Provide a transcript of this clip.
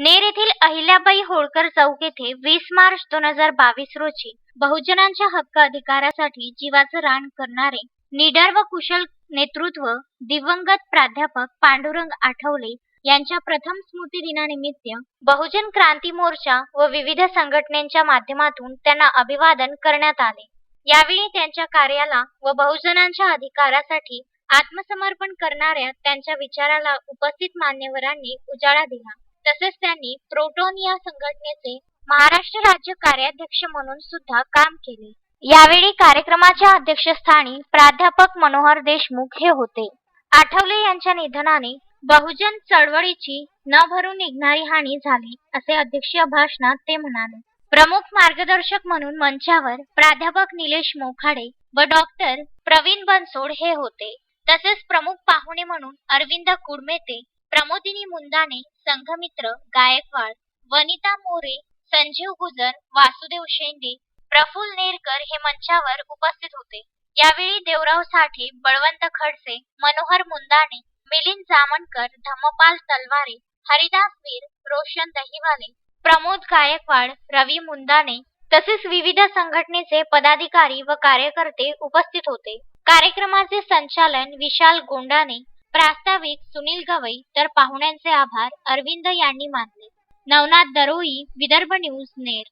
नेर येथील अहिल्याबाई होळकर चौक येथे वीस मार्च दोन हजार बावीस रोजी बहुजनांच्या हक्क अधिकारासाठी जीवाचं रान करणारे निडर व कुशल नेतृत्व दिवंगत प्राध्यापक पांडुरंग आठवले यांच्या प्रथम स्मृती दिनानिमित्त बहुजन क्रांती मोर्चा व विविध संघटनेच्या माध्यमातून त्यांना अभिवादन करण्यात आले. यावेळी त्यांच्या कार्याला व बहुजनांच्या अधिकारासाठी आत्मसमर्पण करणाऱ्या त्यांच्या विचाराला उपस्थित मान्यवरांनी उजाळा दिला. तसेच त्यांनी प्रोटोन या संघटनेचे महाराष्ट्र राज्य कार्याध्यक्ष म्हणून सुद्धा काम केले. यावेळी कार्यक्रमाच्या अध्यक्षस्थानी प्राध्यापक मनोहर देशमुख हे होते. आठवले यांच्या निधनाने बहुजन चळवळीची न भरून निघणारी हानी झाली असे अध्यक्षीय भाषणात ते म्हणाले. प्रमुख मार्गदर्शक म्हणून मंचावर प्राध्यापक निलेश मोखाडे व डॉक्टर प्रवीण बनसोड हे होते. तसेच प्रमुख पाहुणे म्हणून अरविंद कुडमेते प्रमोदिनी मुंदाने संघमित्र गायकवाड वनिता मोरे संजीव गुजर वासुदेव शेंडे प्रफुल नेरकर हे मंचावर उपस्थित होते. यावेळी देवराव साठे बळवंत खडसे मनोहर मुंदाणे मिलिंद जामणकर धम्मपाल तलवारे हरिदास वीर रोशन दहिवाले प्रमोद गायकवाड रवी मुंदाणे तसेच विविध संघटनेचे पदाधिकारी व कार्यकर्ते उपस्थित होते. कार्यक्रमाचे संचालन विशाल गोंडाने प्रास्ताविक सुनील गवई तर पाहुण्यांचे आभार. अरविंद यांनी मानले. नवनाथ दरोई विदर्भ न्यूज नेर.